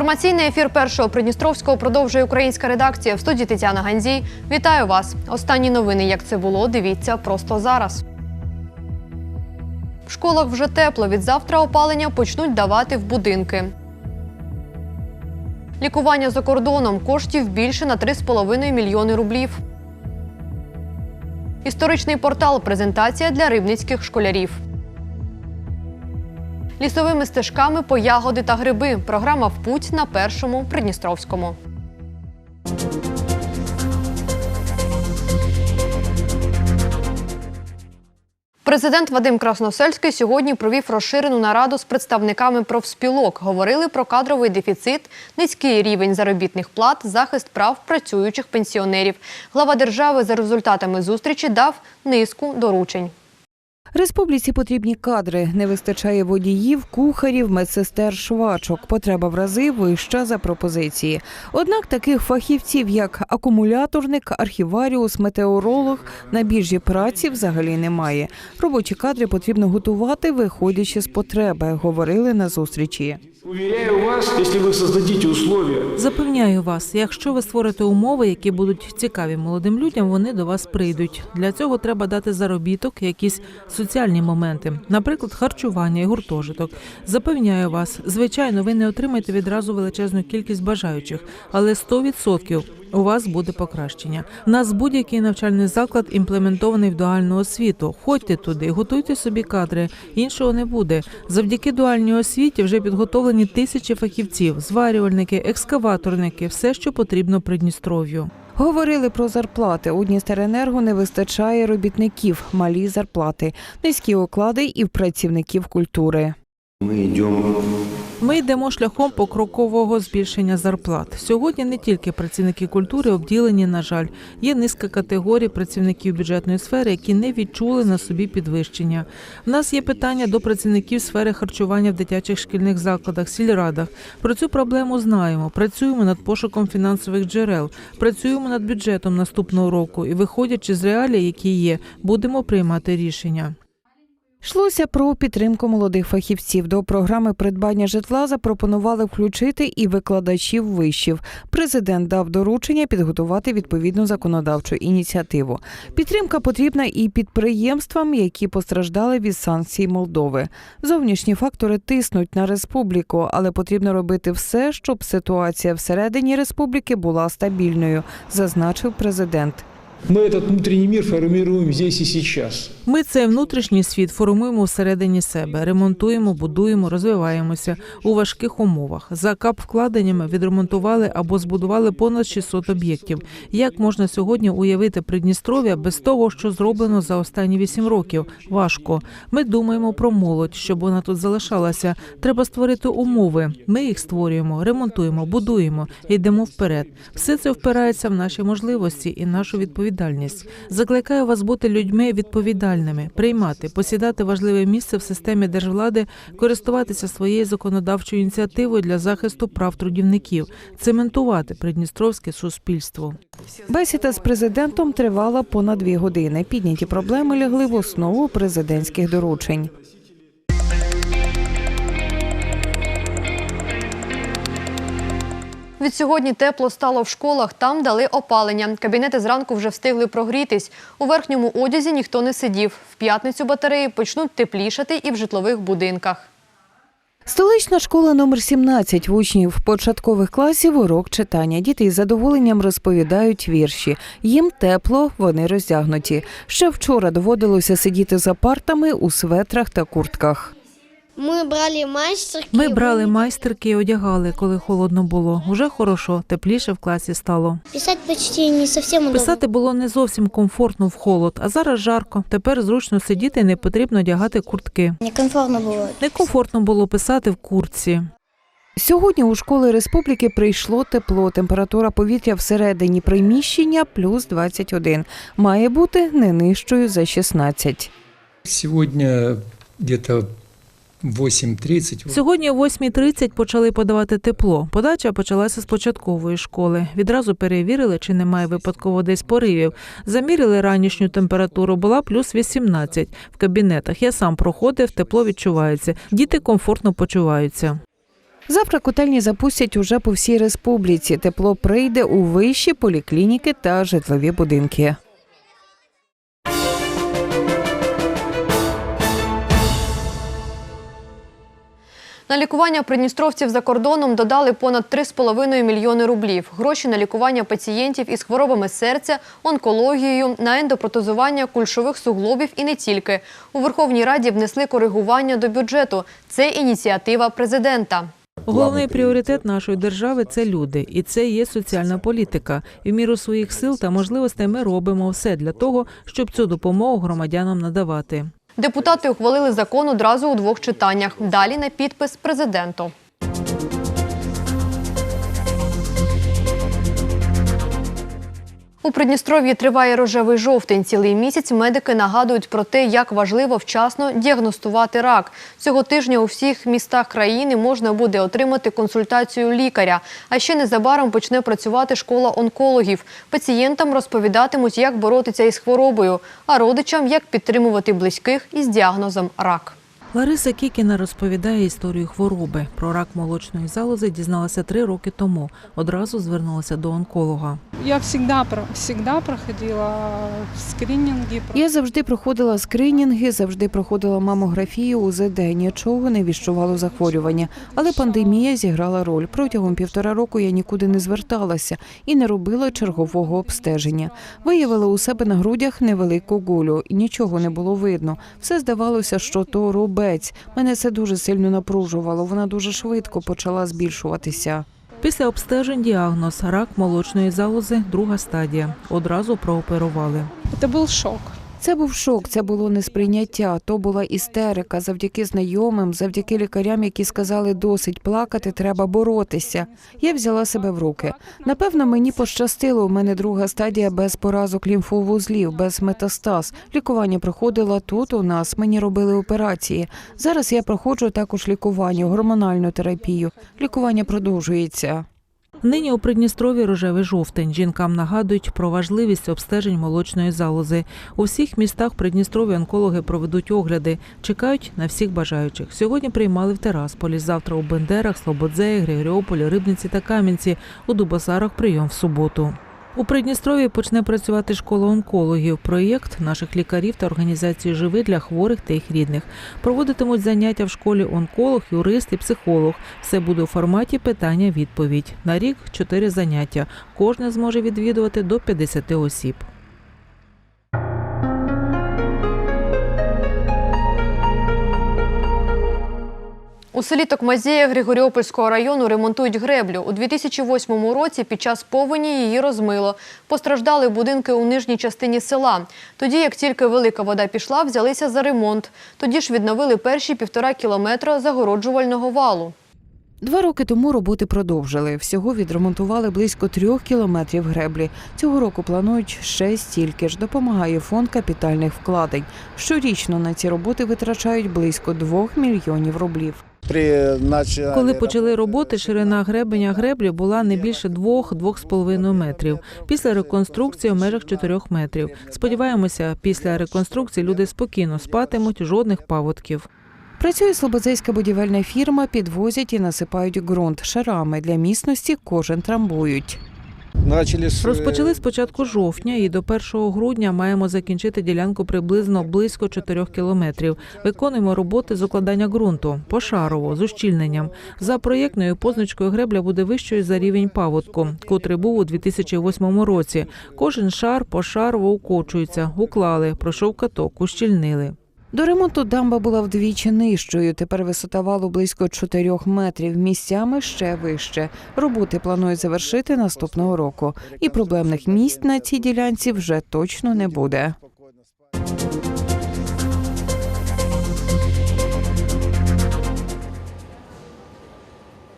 Інформаційний ефір першого Придністровського продовжує українська редакція в студії Тетяна Гандзій. Вітаю вас! Останні новини, як це було, дивіться просто зараз. В школах вже тепло. Від завтра опалення почнуть давати в будинки. Лікування за кордоном коштів більше на 3,5 мільйони рублів. Історичний портал презентація для рибницьких школярів. Лісовими стежками по ягоди та гриби. Програма в путь на першому Придністровському. Президент Вадим Красносельський сьогодні провів розширену нараду з представниками профспілок. Говорили про кадровий дефіцит, низький рівень заробітних плат, захист прав працюючих пенсіонерів. Глава держави за результатами зустрічі дав низку доручень. Республіці потрібні кадри. Не вистачає водіїв, кухарів, медсестер, швачок. Потреба в рази вища за пропозиції. Однак таких фахівців, як акумуляторник, архіваріус, метеоролог, на біржі праці взагалі немає. Робочі кадри потрібно готувати, виходячи з потреби, говорили на зустрічі. Уверяю вас, если вы создадите условия, Запевняю вас, якщо ви створите умови, які будуть цікаві молодим людям, вони до вас прийдуть. Для цього треба дати заробіток, якісь соціальні моменти, наприклад, харчування і гуртожиток. Запевняю вас, звичайно, ви не отримаєте відразу величезну кількість бажаючих, але 100% у вас буде покращення. У нас будь-який навчальний заклад імплементований в дуальну освіту. Ходьте туди, готуйте собі кадри. Іншого не буде. Завдяки дуальній освіті вже підготовлені тисячі фахівців, зварювальники, екскаваторники, все, що потрібно Придністров'ю. Говорили про зарплати. У Дністеренерго не вистачає робітників, малі зарплати, низькі оклади і в працівників культури. Ми идем Ми йдемо шляхом покрокового збільшення зарплат. Сьогодні не тільки працівники культури обділені, на жаль, є низка категорій працівників бюджетної сфери, які не відчули на собі підвищення. В нас є питання до працівників сфери харчування в дитячих шкільних закладах, сільрадах. Про цю проблему знаємо. Працюємо над пошуком фінансових джерел, працюємо над бюджетом наступного року і, виходячи з реалій, які є, будемо приймати рішення. Йшлося про підтримку молодих фахівців. До програми придбання житла запропонували включити і викладачів вишів. Президент дав доручення підготувати відповідну законодавчу ініціативу. Підтримка потрібна і підприємствам, які постраждали від санкцій Молдови. Зовнішні фактори тиснуть на республіку, але потрібно робити все, щоб ситуація всередині республіки була стабільною, зазначив президент. Мы этот внутренний мир формируем здесь и сейчас. Ми цей внутрішній світ формуємо всередині себе, ремонтуємо, будуємо, розвиваємося у важких умовах. За кап вкладеннями відремонтували або збудували понад 600 об'єктів. Як можна сьогодні уявити Придністров'я без того, що зроблено за останні 8 років? Важко. Ми думаємо про молодь, щоб вона тут залишалася. Треба створити умови. Ми їх створюємо, ремонтуємо, будуємо, і йдемо вперед. Все це впирається в наші можливості і нашу відповідальність. Закликаю вас бути людьми відповідальними, приймати, посідати важливе місце в системі держвлади, користуватися своєю законодавчою ініціативою для захисту прав трудівників, цементувати придністровське суспільство. Бесіда з президентом тривала понад дві години. Підняті проблеми лягли в основу президентських доручень. Від сьогодні тепло стало в школах, там дали опалення. Кабінети зранку вже встигли прогрітись. У верхньому одязі ніхто не сидів. В п'ятницю батареї почнуть теплішати і в житлових будинках. Столична школа номер 17 в учнів початкових класів урок читання. Діти із задоволенням розповідають вірші. Їм тепло, вони роздягнуті. Ще вчора доводилося сидіти за партами у светрах та куртках. Ми брали майстерки. Ми брали майстерки і одягали, коли холодно було. Уже хорошо, тепліше в класі стало. Писать почти не совсем удобно. Писати було не зовсім комфортно в холод, а зараз жарко. Тепер зручно сидіти і не потрібно одягати куртки. Некомфортно було. Некомфортно було писати в куртці. Сьогодні у школи республіки прийшло тепло. Температура повітря всередині приміщення плюс 21. Має бути не нижчою за 16. Сегодня где-то 8.30. Сьогодні о 8.30 почали подавати тепло. Подача почалася з початкової школи. Відразу перевірили, чи немає випадково десь поривів. Заміряли ранішню температуру, була плюс 18 в кабінетах. Я сам проходив, тепло відчувається. Діти комфортно почуваються. Завтра котельні запустять уже по всій республіці. Тепло прийде у вищі поліклініки та житлові будинки. На лікування придністровців за кордоном додали понад 3,5 мільйони рублів. Гроші на лікування пацієнтів із хворобами серця, онкологією, на ендопротезування кульшових суглобів і не тільки. У Верховній Раді внесли коригування до бюджету. Це ініціатива президента. Головний пріоритет нашої держави це люди, і це є соціальна політика. І в міру своїх сил та можливостей ми робимо все для того, щоб цю допомогу громадянам надавати. Депутати ухвалили закон одразу у двох читаннях. Далі на підпис президенту. У Придністров'ї триває рожевий жовтень. Цілий місяць медики нагадують про те, як важливо вчасно діагностувати рак. Цього тижня у всіх містах країни можна буде отримати консультацію лікаря. А ще незабаром почне працювати школа онкологів. Пацієнтам розповідатимуть, як боротися із хворобою, а родичам як підтримувати близьких із діагнозом рак. Лариса Кікіна розповідає історію хвороби. Про рак молочної залози дізналася три роки тому. Одразу звернулася до онколога. Я всегда, про- проходила скрининги. Я завжди проходила скринінги, завжди проходила мамографію УЗД, нічого не віщувало захворювання. Але пандемія зіграла роль. Протягом півтора року я нікуди не зверталася і не робила чергового обстеження. Виявила у себе на грудях невелику гулю, і нічого не було видно. Все здавалося, що то рубець. Мене це дуже сильно напружувало. Вона дуже швидко почала збільшуватися. Після обстежень діагноз рак молочної залози, друга стадія. Одразу прооперували. Це був шок. Це був шок, це було несприйняття, то була істерика завдяки знайомим, завдяки лікарям, які сказали досить плакати, треба боротися. Я взяла себе в руки. Напевно, мені пощастило. У мене друга стадія без поразок лімфовузлів, без метастаз. Лікування проходило тут. У нас мені робили операції. Зараз я проходжу також лікування, гормональну терапію. Лікування продовжується. Нині у Придністрові рожевий жовтень. Жінкам нагадують про важливість обстежень молочної залози. У всіх містах Придністрові онкологи проведуть огляди, чекають на всіх бажаючих. Сьогодні приймали в Терасполі. Завтра у Бендерах, Слободзеї, Григоріополі, Рибниці та Кам'янці. У Дубасарах прийом в суботу. У Придністров'ї почне працювати школа онкологів. Проєкт наших лікарів та організації живи для хворих та їх рідних. Проводитимуть заняття в школі онколог, юрист і психолог. Все буде у форматі питання-відповідь. На рік чотири заняття. Кожне зможе відвідувати до 50 осіб. У селі Токмазія Григоріопольського району ремонтують греблю. У 2008 році під час повені її розмило. Постраждали будинки у нижній частині села. Тоді, як тільки велика вода пішла, взялися за ремонт. Тоді ж відновили перші півтора кілометра загороджувального валу. Два роки тому роботи продовжили. Всього відремонтували близько трьох кілометрів греблі. Цього року планують ще стільки ж. Допомагає фонд капітальних вкладень. Щорічно на ці роботи витрачають близько двох мільйонів рублів. Коли почали роботи, ширина гребеня греблі була не більше 2-2,5 метрів. Після реконструкції в межах 4 метрів. Сподіваємося, після реконструкції люди спокійно спатимуть, жодних паводків. Працює слободзейська будівельна фірма, підвозять і насипають ґрунт шарами. Для міцності кожен трамбують. Розпочали з початку жовтня і до 1 грудня маємо закінчити ділянку приблизно близько 4 кілометрів. Виконуємо роботи з укладання ґрунту пошарово з ущільненням. За проєктною позначкою гребля буде вищою за рівень паводку, котрий був у 2008 році. Кожен шар пошарово укочується, уклали, пройшов каток, ущільнили. До ремонту дамба була вдвічі нижчою. Тепер висота валу близько 4 метрів. Місцями ще вище. Роботи планують завершити наступного року. І проблемних місць на цій ділянці вже точно не буде.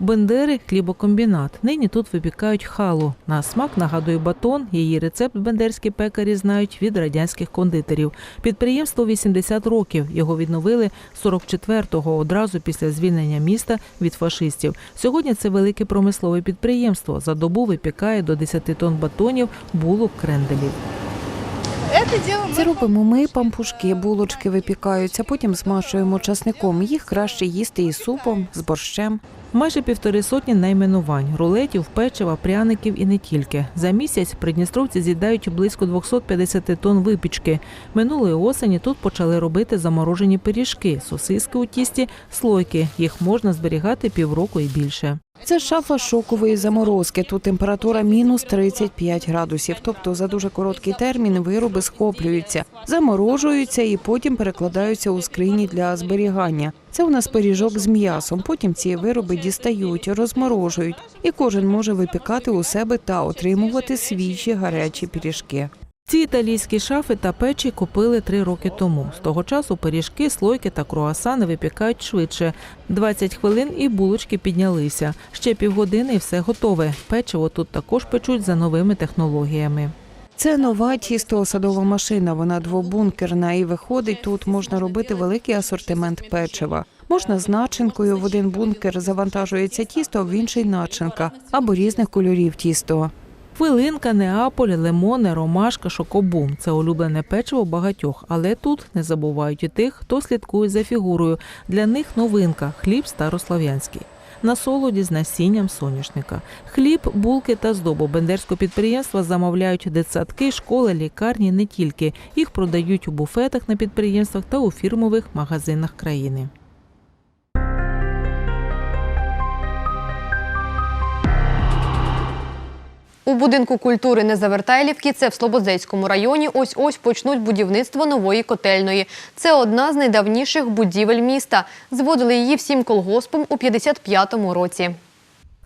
Бендери хлібокомбінат. Нині тут випікають халу. На смак нагадує батон. Її рецепт бендерські пекарі знають від радянських кондитерів. Підприємство 80 років. Його відновили 44-го, одразу після звільнення міста від фашистів. Сьогодні це велике промислове підприємство. За добу випікає до 10 тонн батонів, булок, кренделів. Це робимо ми, пампушки, булочки випікаються, потім змашуємо часником. Їх краще їсти із супом, з борщем. Майже півтори сотні найменувань, рулетів, печива, пряників і не тільки. За місяць придністровці з'їдають близько 250 тонн випічки. Минулої осені тут почали робити заморожені пиріжки, сосиски у тісті, слойки. Їх можна зберігати півроку і більше. Це шафа шокової заморозки. Тут температура мінус 35 градусів. Тобто за дуже короткий термін вироби схоплюються, заморожуються і потім перекладаються у скрині для зберігання. Це у нас пиріжок з м'ясом. Потім ці вироби дістають, розморожують, і кожен може випікати у себе та отримувати свіжі гарячі пиріжки. Ці італійські шафи та печі купили три роки тому. З того часу пиріжки, слойки та круасани випікають швидше. 20 хвилин і булочки піднялися. Ще півгодини і все готове. Печиво тут також печуть за новими технологіями. Це нова тісто-осадова машина. Вона двобункерна і виходить. Тут можна робити великий асортимент печива. Можна з начинкою в один бункер завантажується тісто, в інший начинка або різних кольорів тісто. Хвилинка, Неаполь, лимони, ромашка, шокобум це улюблене печиво багатьох, але тут не забувають і тих, хто слідкує за фігурою. Для них новинка хліб старослов'янський. На солоді з насінням соняшника. Хліб, булки та здобу бендерського підприємства замовляють дитсадки, школи, лікарні не тільки. Їх продають у буфетах на підприємствах та у фірмових магазинах країни. У будинку культури Незавертайлівки, це в Слободзейському районі, ось-ось почнуть будівництво нової котельної. Це одна з найдавніших будівель міста. Зводили її всім колгоспом у 55-му році.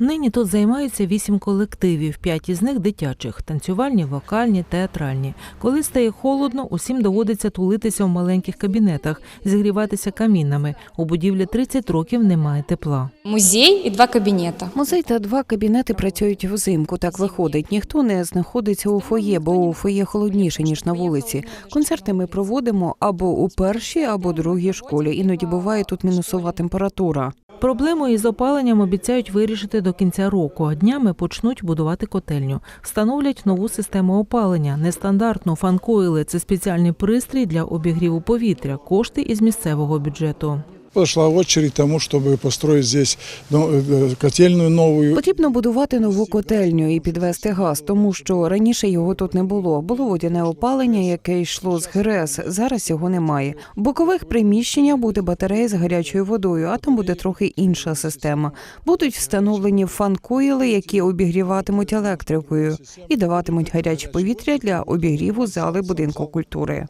Нині тут займаються вісім колективів, п'ять із них дитячих танцювальні, вокальні, театральні. Коли стає холодно, усім доводиться тулитися в маленьких кабінетах, зігріватися камінами. У будівлі 30 років немає тепла. Музей і два кабінети. Музей та два кабінети працюють взимку. Так виходить. Ніхто не знаходиться у фоє, бо у фоє холодніше ніж на вулиці. Концерти ми проводимо або у першій, або другій школі. Іноді буває тут мінусова температура. Проблему із опаленням обіцяють вирішити до кінця року. Днями почнуть будувати котельню. Встановлять нову систему опалення, нестандартну фанкоїли. Це спеціальний пристрій для обігріву повітря, кошти із місцевого бюджету. Подошла очередь тому, чтобы построить здесь ну, э, новую. Потрібно будувати нову котельню і підвести газ, тому що раніше його тут не було. Було водяне опалення, яке йшло з ГРЕС. Зараз його немає. В бокових приміщеннях буде батарея з гарячою водою, а там буде трохи інша система. Будуть встановлені фан-коїли, які обігріватимуть електрикою і даватимуть гаряче повітря для обігріву зали будинку культури.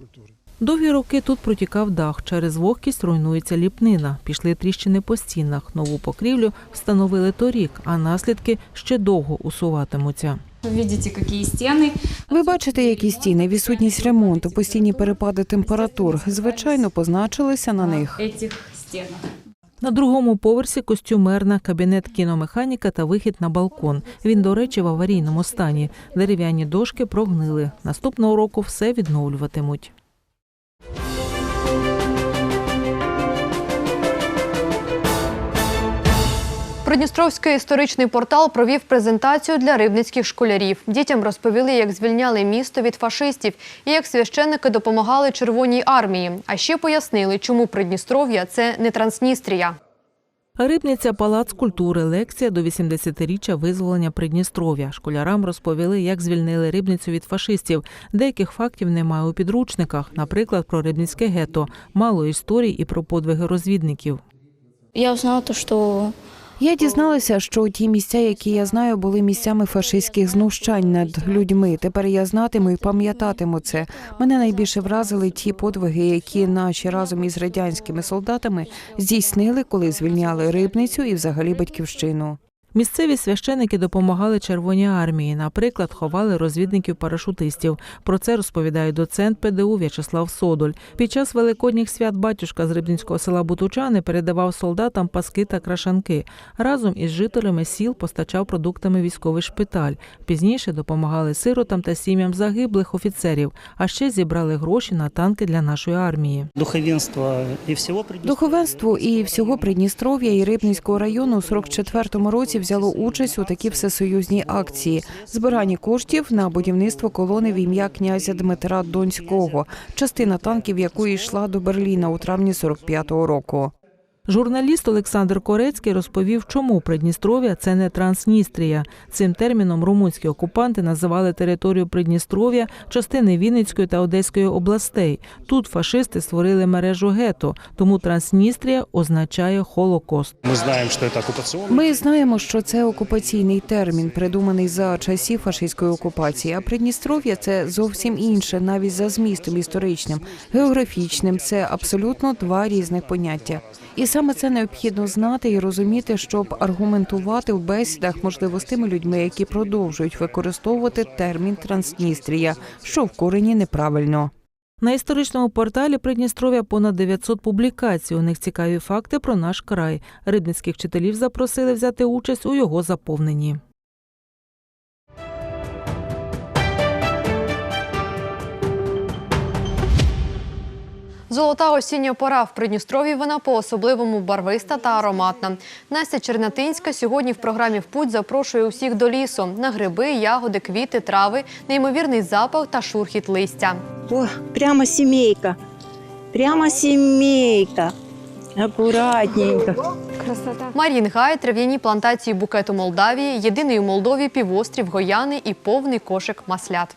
Довгі роки тут протікав дах. Через вогкість руйнується ліпнина. Пішли тріщини по стінах. Нову покрівлю встановили торік, а наслідки ще довго усуватимуться. Ви бачите, які стіни. Ви бачите, які стіни, відсутність ремонту, постійні перепади температур, звичайно, позначилися на них. На другому поверсі костюмерна, кабінет кіномеханіка та вихід на балкон. Він, до речі, в аварійному стані. Дерев'яні дошки прогнили. Наступного року все відновлюватимуть. Придністровський історичний портал провів презентацію для рибницьких школярів. Дітям розповіли, як звільняли місто від фашистів і як священники допомагали Червоній армії. А ще пояснили, чому Придністров'я – це не Трансністрія. Рибниця Палац культури. Лекція до 80-річчя визволення Придністров'я. Школярам розповіли, як звільнили рибницю від фашистів. Деяких фактів немає у підручниках, наприклад, про рибницьке гетто. Мало історій і про подвиги розвідників. Я узнала что Я дізналася, що ті місця, які я знаю, були місцями фашистських знущань над людьми. Тепер я знатиму і пам'ятатиму це. Мене найбільше вразили ті подвиги, які наші разом із радянськими солдатами здійснили, коли звільняли рибницю і взагалі батьківщину. Місцеві священики допомагали Червоній армії. Наприклад, ховали розвідників-парашутистів. Про це розповідає доцент ПДУ В'ячеслав Содоль. Під час великодніх свят батюшка з рибницького села Бутучани передавав солдатам паски та крашанки. Разом із жителями сіл постачав продуктами військовий шпиталь. Пізніше допомагали сиротам та сім'ям загиблих офіцерів, а ще зібрали гроші на танки для нашої армії. духовенства і всього Духовенство і всього Придністров'я і Рибницького району у 44-му році взяло участь у такій всесоюзній акції збиранні коштів на будівництво колони в ім'я князя Дмитра Донського, частина танків якої йшла до Берліна у травні 45-го року. Журналіст Олександр Корецький розповів, чому Придністров'я це не Трансністрія. Цим терміном румунські окупанти називали територію Придністров'я, частини Вінницької та Одеської областей. Тут фашисти створили мережу гето, тому Трансністрія означає Холокост. Мы знаем, что это оккупационный. Ми знаємо, що це окупаційний термін, придуманий за часів фашистської окупації. А Придністров'я це зовсім інше, навіть за змістом історичним, географічним. Це абсолютно два різних поняття. І саме це необхідно знати і розуміти, щоб аргументувати в бесідах, можливо, з тими людьми, які продовжують використовувати термін Трансністрія, що в корені неправильно. На історичному порталі Придністров'я понад 900 публікацій. У них цікаві факти про наш край. Рибницьких вчителів запросили взяти участь у його заповненні. Золота осіння пора в Придністрові вона по-особливому барвиста та ароматна. Настя Чернатинська сьогодні в програмі «В путь» запрошує усіх до лісу на гриби, ягоди, квіти, трави, неймовірний запах та шурхіт листя. О, прямо семейка. Прямо семейка. Аккуратненько. Марінгай, трав'яні плантації букету Молдавії, єдиний у Молдові півострів Гояни і повний кошик маслят.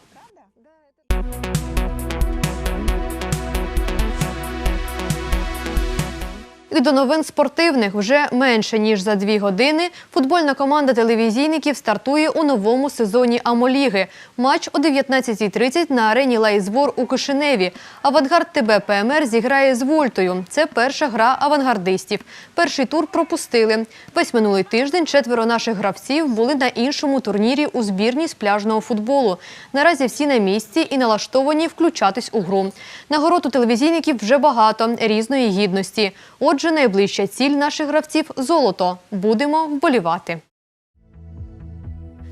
І до новин спортивних вже менше ніж за дві години. Футбольна команда телевізійників стартує у новому сезоні Амоліги. Матч о 19.30 на арені Лайзвор у Кишиневі. Авангард ТБ ПМР зіграє з Вольтою. Це перша гра авангардистів. Перший тур пропустили. Весь минулий тиждень четверо наших гравців були на іншому турнірі у збірні з пляжного футболу. Наразі всі на місці і налаштовані включатись у гру. Нагород у телевізійників вже багато різної гідності. Отже, найближча ціль наших гравців золото. Будемо вболівати.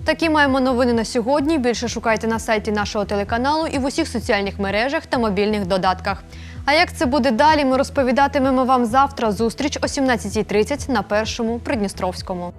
Такі маємо новини на сьогодні. Більше шукайте на сайті нашого телеканалу і в усіх соціальних мережах та мобільних додатках. А як це буде далі, ми розповідатимемо вам завтра. Зустріч о 17.30 на першому Придністровському.